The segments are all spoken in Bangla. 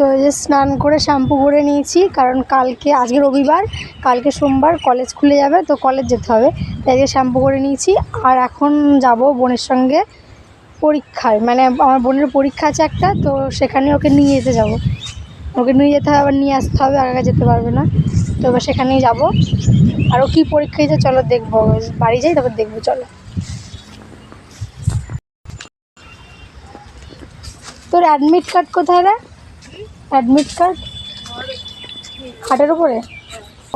তো যে স্নান করে শ্যাম্পু করে নিয়েছি, কারণ কালকে, আজকে রবিবার, কালকে সোমবার কলেজ খুলে যাবে, তো কলেজ যেতে হবে। তাই যে শ্যাম্পু করে নিয়েছি, আর এখন যাব বোনের সঙ্গে পরীক্ষায়। মানে আমার বোনের পরীক্ষা আছে একটা, তো সেখানে ওকে নিয়ে যেতে যাব। ওকে নিয়ে যেতে হবে, আবার নিয়ে আসতে হবে আগে যেতে পারবে না। তো এবার সেখানেই যাব। আরও কী পরীক্ষা দিয়েছে, চলো দেখব। বাড়ি যাই, তারপর দেখব, চলো। তোর অ্যাডমিট কার্ড কোথায় রে? অ্যাডমিট কার্ড খাটের উপরে?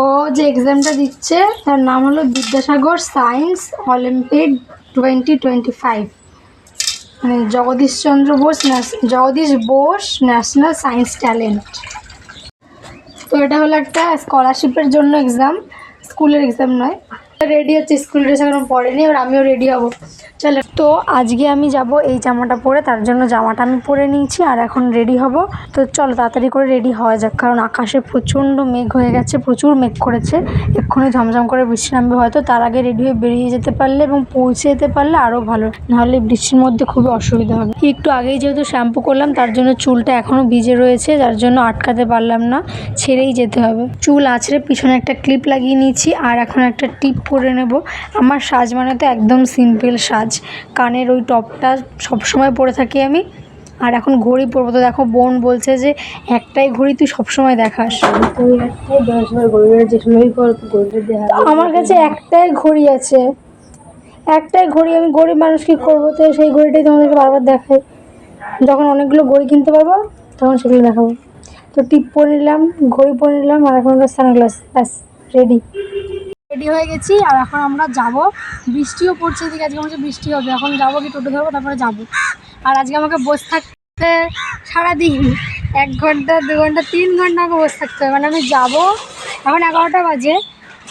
ও যে এক্সামটা দিচ্ছে, তার নাম হলো Vidyasagar science olympic twenty twenty five মানে Jagadishchandra Bose Jagadish Bose national science talent তো এটা হলো একটা স্কলারশিপের জন্য এক্সাম স্কুলের এক্সাম নয়। রেডি হচ্ছে স্কুল ড্রেস এখনও পরেনি, এবার আমিও রেডি হব। চলো। তো আজকে আমি যাব এই জামাটা পরে, তার জন্য জামাটা আমি পরে নিয়েছি, আর এখন রেডি হব। তো চলো, তাড়াতাড়ি করে রেডি হওয়া যাক, কারণ আকাশে প্রচণ্ড মেঘ হয়ে গেছে, প্রচুর মেঘ করেছে। এক্ষুনি ঝমঝম করে বৃষ্টি নামবে হয়তো, তার আগে রেডি হয়ে বেরিয়ে যেতে পারলে এবং পৌঁছে যেতে পারলে আরও ভালো, নাহলে বৃষ্টির মধ্যে খুবই অসুবিধা হবে। একটু আগেই যেহেতু শ্যাম্পু করলাম, তার জন্য চুলটা এখনও ভিজে রয়েছে, যার জন্য আটকাতে পারলাম না, ছেড়েই যেতে হবে। চুল আছড়ে পিছনে একটা ক্লিপ লাগিয়ে নিয়েছি, আর এখন একটা টিপ পরে নেব। আমার সাজ মানে তো একদম সিম্পল সাজ। কানের ওই টপটা সবসময় পরে থাকি আমি। আর এখন ঘড়ি পরবো। তো দেখো, বোন বলছে যে একটাই ঘড়ি তুই সবসময় দেখাস। আমার কাছে একটাই ঘড়ি আছে। একটাই ঘড়ি আমি গরিব মানুষ কি করব? তো সেই ঘড়িটাই তোমাদেরকে বারবার দেখাই। যখন অনেকগুলো ঘড়ি কিনতে পারব, তখন সেগুলো দেখাবো। তো টিপ পরে নিলাম, ঘড়ি পরে নিলাম, আর এখন সানগ্লাস, ব্যাস রেডি রেডি হয়ে গেছি, আর এখন আমরা যাব। বৃষ্টিও পড়ছে এদিকে, আজকে আমাকে বৃষ্টি হবে। এখন যাব কি টোটো ধরবো, তারপরে যাব। আর আজকে আমাকে বসে থাকতে সারাদিন, এক ঘণ্টা, দু ঘণ্টা, তিন ঘণ্টা আমাকে বসে থাকতে হবে। মানে আমি যাব এখন এগারোটা বাজে,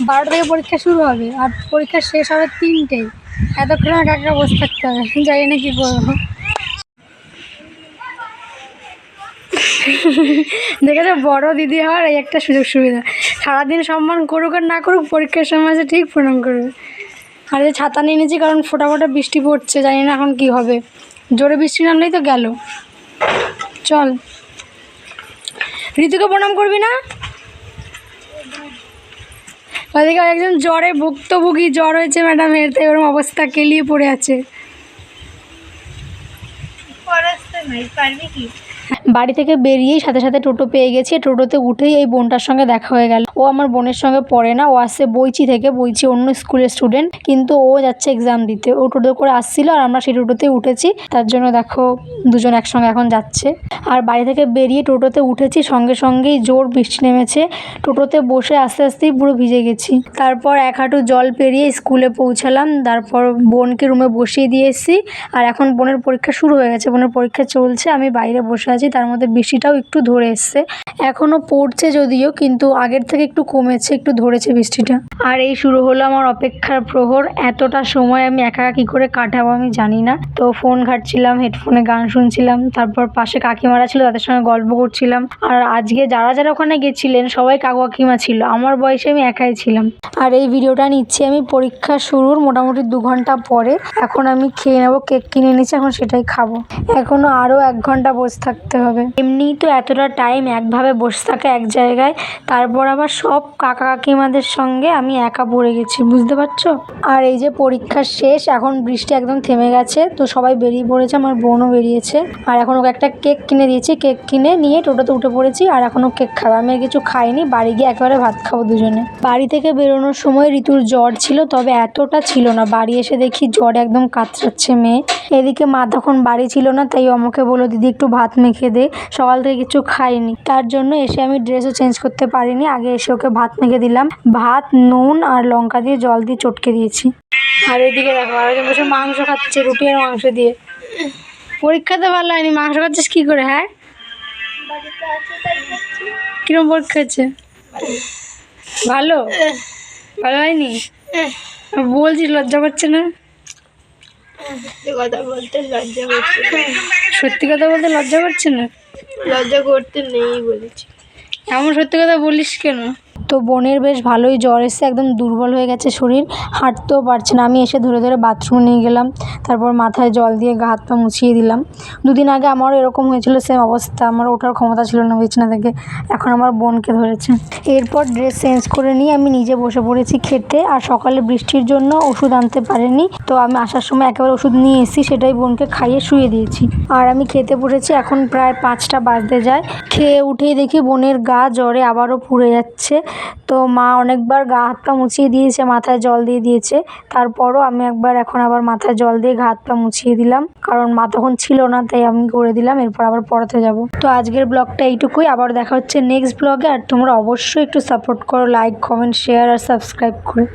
বারোটা থেকে পরীক্ষা শুরু হবে, আর পরীক্ষা শেষ হবে তিনটেই এতক্ষণ আমাকে একা একা বসে থাকতে হবে, জানি না কী করব। দেখেছ, বড় দিদি হওয়ার এই একটা সুযোগ সুবিধা। সারাদিন সম্মান করুক আর না করুক, পরীক্ষার সময় এসে ঠিক প্রণাম করবে। আর এই ছাতা নিয়ে নিয়েছি, কারণ ফোটা ফোটা বৃষ্টি পড়ছে, জানি না এখন কি হবে। জোরে বৃষ্টি নামলেই তো গেল। চল। ঋতুকে প্রণাম করবি না? ওদিকে একজন জ্বরে ভুক্তভোগী, জ্বর হয়েছে ম্যাডামের তাই ওরকম অবস্থা, কেলিয়ে পড়ে আছে। বাড়ি থেকে বেরিয়েই সাথে সাথে টোটো পেয়ে গেছি। টোটোতে উঠেই এই বোনটার সঙ্গে দেখা হয়ে গেল। ও আমার বোনের সঙ্গে পড়ে না, ও আসছে বইচি থেকে, বইচি অন্য স্কুলের স্টুডেন্ট কিন্তু ও যাচ্ছে এক্সাম দিতে। ও টোটো করে আসছিল আর আমরা সেই টোটোতে উঠেছি। তার জন্য দেখো দুজন একসঙ্গে এখন যাচ্ছে। আর বাড়ি থেকে বেরিয়ে টোটোতে উঠেছি, সঙ্গে সঙ্গেই জোর বৃষ্টি নেমেছে। টোটোতে বসে আস্তে আস্তেই পুরো ভিজে গেছি। তারপর এক হাঁটু জল পেরিয়ে স্কুলে পৌঁছালাম। তারপর বোনকে রুমে বসিয়ে দিয়ে এসেছি। আর এখন বোনের পরীক্ষা শুরু হয়ে গেছে। বোনের পরীক্ষা চলছে, আমি বাইরে বসে আছি। তার মধ্যে বৃষ্টিটাও একটু ধরে এসছে। এখনও পড়ছে যদিও, কিন্তু আগের থেকে একটু কমেছে, একটু ধরেছে বৃষ্টিটা। আর এই শুরু হলো আমার অপেক্ষার প্রহর। এতটা সময় আমি একা কী করে কাটাবো আমি জানি না। তো ফোন ঘাটছিলাম হেডফোনে গান শুনছিলাম, তারপর পাশে কাকিমারা ছিল, তাদের সঙ্গে গল্প করছিলাম। আর আজকে যারা যারা ওখানে গেছিলেন, সবাই কাকু কাকিমা ছিল। আমার বয়সে আমি একাই ছিলাম। আর এই ভিডিওটা নিচ্ছি আমি পরীক্ষা শুরুর মোটামুটি দু ঘণ্টা পরে। এখন আমি খেয়ে নেব, কেক কিনে নিচ্ছি এখন সেটাই খাব। এখনও আরও এক ঘণ্টা বসে থাকতে হবে। এমনিই তো এতটা টাইম একভাবে বসে থাকে এক জায়গায়, তারপর আবার সব কাকা কাকিমাদের সঙ্গে আমি একা পড়ে গেছি, বুঝতে পারছ? আর এই যে পরীক্ষা শেষ, এখন বৃষ্টি একদম থেমে গেছে, তো সবাই বেরিয়ে পড়েছে, আমার বোনও বেরিয়েছে। আর এখন ওকে একটা কেক কিনে দিয়েছি, কেক কিনে নিয়ে টোটোতে উঠে পড়েছি, আর এখনও কেক খাবে। আমি কিছু খাইনি, বাড়ি গিয়ে একেবারে ভাত খাব দুজনে। বাড়ি থেকে বেরোনোর সময় ঋতুর জ্বর ছিল, তবে এতটা ছিল না। বাড়ি এসে দেখি জ্বর একদম কাতরাচ্ছে মেয়ে। এদিকে মা তখন বাড়ি ছিল না, তাই আমাকে বলল, দিদি, একটু ভাত মেখে দে, সকাল থেকে কিছু খাইনি। তার জন্য এসে আমি ড্রেসও চেঞ্জ করতে পারিনি, আগে এসে ওকে ভাত মেখে দিলাম। ভাত নুন আর লঙ্কা দিয়ে জল দিয়ে চটকে দিয়েছি। আর এদিকে দেখো আরেকজন বসে মাংস খাচ্ছে রুটি আর মাংস দিয়ে। পরীক্ষাতে ভালো হয়নি। মাংস খাচ্ছিস কী করে হ্যাঁ? কিরম পরীক্ষা হচ্ছে ভালো? ভালো হয়নি? বলছি লজ্জা করছে না? কথা বলতে লজ্জা করছে সত্যি কথা বলতে লজ্জা করছে না? লজ্জা করতে নেই বলেছি। এমন সত্যি কথা বলিস কেন? তো বোনের বেশ ভালোই জ্বর এসছে, একদম দুর্বল হয়ে গেছে শরীর, হাঁটতেও পারছে না। আমি এসে ধরে ধরে বাথরুমে নিয়ে গেলাম, তারপর মাথায় জল দিয়ে গা, হাত, পা মুছিয়ে দিলাম। দুদিন আগে আমারও এরকম হয়েছিল সেম অবস্থা। আমার ওঠার ক্ষমতা ছিল না বিছানা থেকে, এখন আমার বোনকে ধরেছে। এরপর ড্রেস চেঞ্জ করে নিয়ে আমি নিজে বসে পড়েছি খেতে, আর সকালে বৃষ্টির জন্য ওষুধ আনতে পারিনি। তো আমি আসার সময় একেবারে ওষুধ নিয়ে এসেছি, সেটাই বোনকে খাইয়ে শুয়ে দিয়েছি। আর আমি খেতে পড়েছি, এখন প্রায় পাঁচটা বাজতে যায়। খেয়ে উঠেই দেখি বোনের গা জ্বরে আবারও পুড়ে যাচ্ছে। তো মা অনেকবার গা হাত পা মুছিয়ে দিয়েছে, মাথায় জল দিয়ে দিয়েছে। তারপরও আমি একবার এখন আবার মাথায় জল দিয়ে গা হাত পা মুছিয়ে দিলাম। কারণ মা তখন ছিল না, তাই আমি করে দিলাম, এরপর আবার পড়াতে যাব। তো আজকের ব্লগটা এইটুকুই, আবার দেখা হচ্ছে নেক্সট ব্লগে। আর তোমরা অবশ্যই একটু সাপোর্ট করো লাইক কমেন্ট শেয়ার আর সাবস্ক্রাইব করে।